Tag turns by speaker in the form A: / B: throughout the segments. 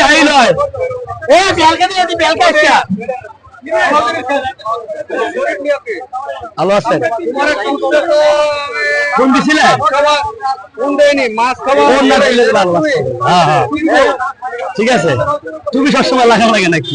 A: খালি হাই নয়।
B: এ বেলকা দিয়ে বেলকা
A: ভালো আছেন? কোন দিছিলে?
B: কোন দেয়নি মাছ খাওয়া
A: কোন না দিলে ভালো হ্যাঁ হ্যাঁ। ঠিক আছে। তুমি সবসময় লাগা লাগে নাকি?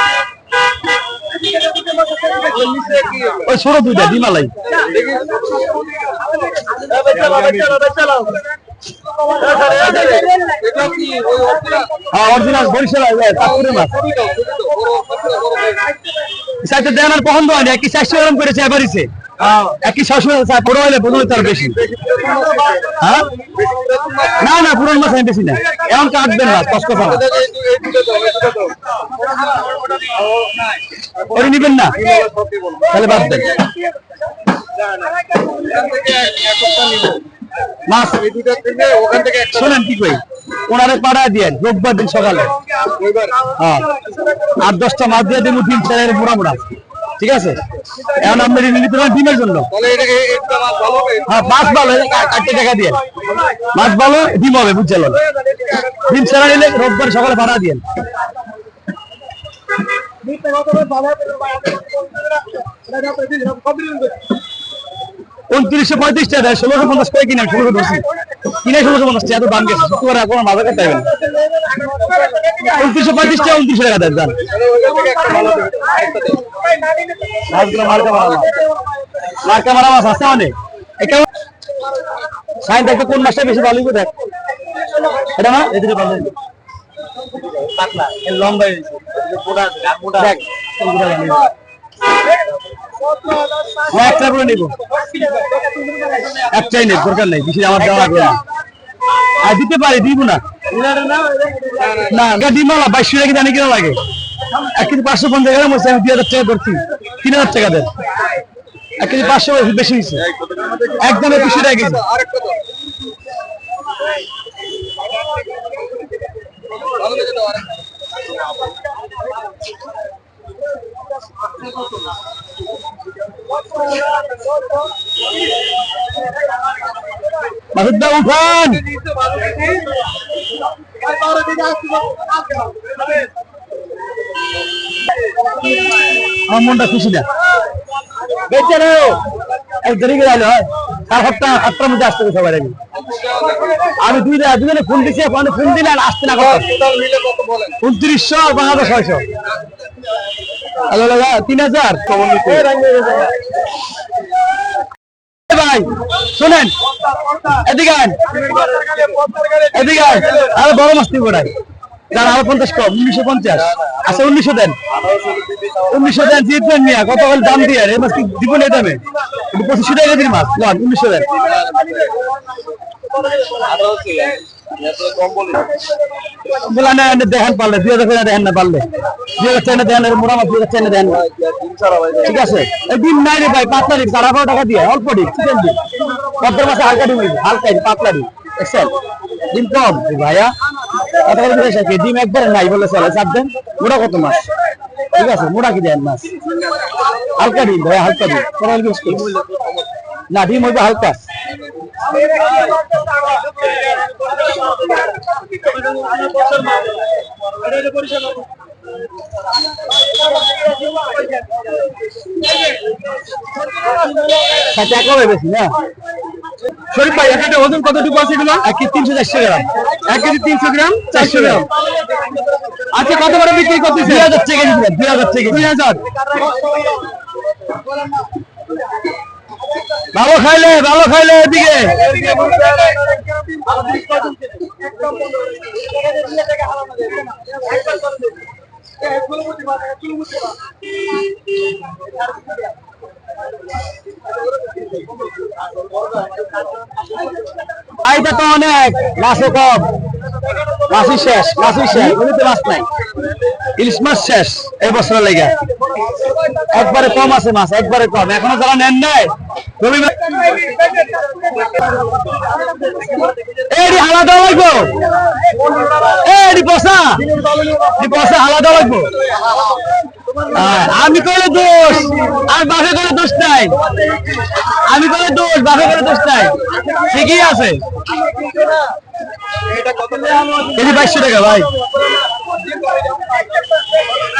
A: ওই ছোট দুইটা ডিমালাই হ্যাঁ অরিজিনাল বরিশাল চাঁদপুরের মাছ। চারটে দেন আর পছন্দ হয়নি একই চারশো গ্রাম করেছে এবারিছে একই ছশো বড় হলে বড় তার বেশি। হ্যাঁ? না না, পুরন মাছ আমি বেশি না। এমন কাটবেন না, কষ্ট করা। ওই নিবেন না। তাহলে বাদ দেন। মাছ
B: ওখান থেকে
A: শোনেন কি কই ওনারে পাড়া দিয়ে রোববার দিন সকালে হ্যাঁ আট দশটা মাছ দিয়ে দেবো তিন চারের মোড়া মোড়া ঠিক আছে এখন আপনি ঋণ নিতে পারেন ডিমের জন্য
B: ভালো
A: হ্যাঁ মাছ ভালো চারটে টাকা দিয়ে মাছ ভালো ডিম হবে বুঝছেন ডিম ছাড়া নিলে রোববার সকালে ভাড়া দিয়ে উনত্রিশশো পঁয়ত্রিশ টাকা ষোলোশো পঞ্চাশ করে কিনে, ষোলোশো ধরছি কিনে ষোলোশো পঞ্চাশ, এত দাম গেছে। করে কোনো মাথা কাটতে হবে উনত্রিশশো পঁয়ত্রিশ টাকা উনত্রিশশো টাকা দাম। মার্কা মারা মাছ। অনেক। এটা সাইন দেখতে কোন মাছটা বেশি ভালো দেখ এটা না? এদিকে ভালো লম্বা দেখ। কোনগুলো হ্যাঁ, একটা করে নিবো। একটাই নেই দরকার নেই বেশি আমার দেওয়া লাগবে না। আর দিতে পারি দিব না। না এটা না বাইশশো টাকা জানি কিনা লাগে। এক কেজি পাঁচশো পঞ্চাশ গ্রাম হচ্ছে আমি দুই হাজার টাকা ধরছি। তিন হাজার টাকা দেন। এক কেজি পাঁচশো বেশি হয়েছে। একদম একুশশো টাকা কেজি
B: ভালো লেগে দাও আরেকটা
A: মাসুদ্দা উঠান! আমার মনটা খুশি না বেঁচে রে এক দেরি করে আলো হয়? সাড়ে সাতটা আটটার মধ্যে আসতে হবে সবাই আমি আমি দুই দুজনে ফোন দিছি ফোন দিলে আর আসতে না উনত্রিশশো বাংলাদেশ ছয়শো। হ্যালো দাদা তিন হাজার। ভাই শোনেন এদিকে এদিকে আরও বড় মাছ দিব ওটাই যার আরও পঞ্চাশ কম উনিশশো পঞ্চাশ। আচ্ছা উনিশশো দেন। উনিশশো দেন জিতবেন মিয়া। কত হল দাম দিয়ে? এই মাছ কি দিব না দামে? পঁচিশশো টাকা দিন মাছ। লন উনিশশো দেন। বলা না দেখেন পারলে, দুই হাজার করে দেখেন না পারলে। দুই হাজার না দেখেন, এর মোটা দুই হাজার না দেখেন। ঠিক আছে? এই ডিম নাই রে ভাই, পাতলা ডিম সাড়ে আঠারো টাকা দিয়ে, অল্প ডিম, চিকেন ডিম। পদ্মার মাসে হালকা ডিম হালকা ডিম, পাতলা ডিম। দেখছেন ডিম কম ভাইয়া। ডিম একবারে নাই বলে চলে, চাপ দেন। মোটা কত মাছ? ঠিক আছে, মোটা কি দেন মাছ? হালকা ডিম ভাইয়া, হালকা ডিম। না, ডিম হইবে হালকা। সাথে বেশি না? শরীফ ভাই একটা ওজন কতটুকু আছে এগুলো? এক কেজি তিনশো চারশো গ্রাম। এক কেজি তিনশো গ্রাম চারশো গ্রাম। আচ্ছা কত করে বিক্রি করতেছে দুই হাজার টাকা দুই হাজার টাকা দুই হাজার। ভালো খাইলে ভালো খাইলে এদিকে। আইটা তো অনেক, মাছও কম। মাছই শেষ মাছই শেষ। মাছ নাই। ইলিশ মাছ শেষ, এই বছরের লেগে। একবারে কম আছে মাছ, একবারে কম। এখনও যারা নেন নাই লাগবো। পয়সা পয়সা লাগবো। আমি করে দোষ, আর বাপে করে দোষ নাই। আমি করে দোষ, বাপে করে দোষ নাই। ঠিকই আছে। কেজি বাইশশো টাকা, ভাই।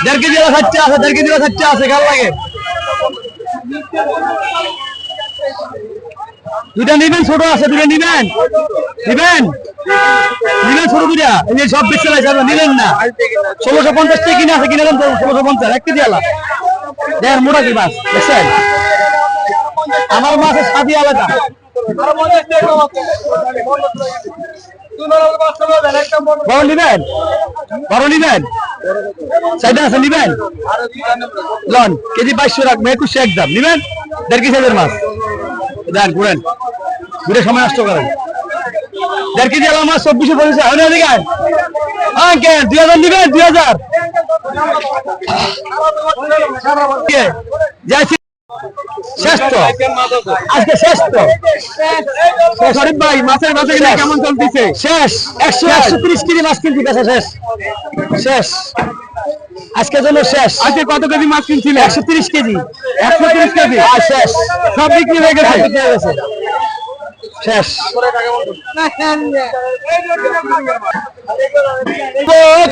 A: দেড় কেজি খাচ্ছে আছে, দেড় কেজি খাচ্ছে আছে কাল লাগে? দুটা নিবেন, ছোট আছে দুটা নিবেন। নিবেন? নিবেন ছোট দুটা এই সব বেচে লাইছে, আপনারা নিলেন না। ষোলোশো পঞ্চাশ টাকা কিনে আছে, কিনে দেন ষোলোশো পঞ্চাশ, এক কেজি আলা। দেড় মোটা কি মাছ দেখছেন? আমার মাছের স্বাদই আলাদা বড় নিবেন? বড় নিবেন? সাইডে আছে, নিবেন? লন, কেজি বাইশশো রাখব একুশশো একদম নিবেন? দেড় কেজি মাছ। দেন ঘুরেন। ঘুরে সময় নষ্ট করেন। দেড় কেজি আলাম মাছ চব্বিশশো পঁচিশ হয় না দিকে আঙ্কে দুই হাজার নিবেন দুই হাজার। কে? শেষ তো আজকে শেষ তো শরীফ ভাই মাছের কিনা কেমন চলতেছে? শেষ। একশো একশো তিরিশ কেজি মাছ কিনছি শেষ। শেষ। আজকে জন্য শেষ। আজকে কত কেজি মাছ কিনছিল? একশো তিরিশ কেজি। একশো তিরিশ কেজি? শেষ। সব বিক্রি হয়ে গেছে? বিক্রি হয়ে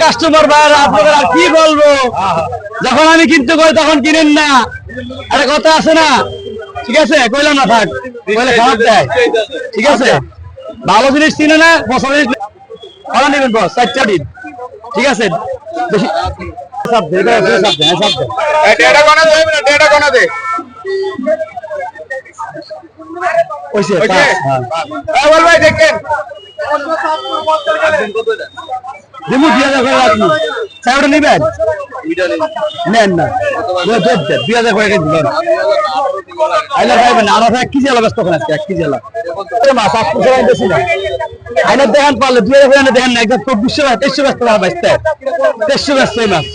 A: কাস্টমার ভাই আপনাদের আর কি বলব? যখন আমি কিনতে করি তখন কিনেন না। আরে কথা আছে না? ঠিক আছে কইলাম না থাক। কইলে খারাপ দেয়। ঠিক আছে? ভালো জিনিস কিনে না জিনিস নেবেন বস? চারটা দিন ঠিক আছে? হ্যাঁ, হ্যাঁ।
B: ভাই
A: নিবেন? নেন না। দুই হাজার দেন, দুই হাজার করে কেজি নেন আইনা খাইবেন না আমার এক কেজি আলা ব্যস্ত আজকে? এক কেজি আলা এ মাছ আট পয়সা আনতেছি না। আইনা দেখেন পারলে, দুই হাজার করে দেখেন না, একদম চব্বিশশো তেইশশো ব্যস্ত ব্যস্ত তেইশশো ব্যস্ত এই মাছ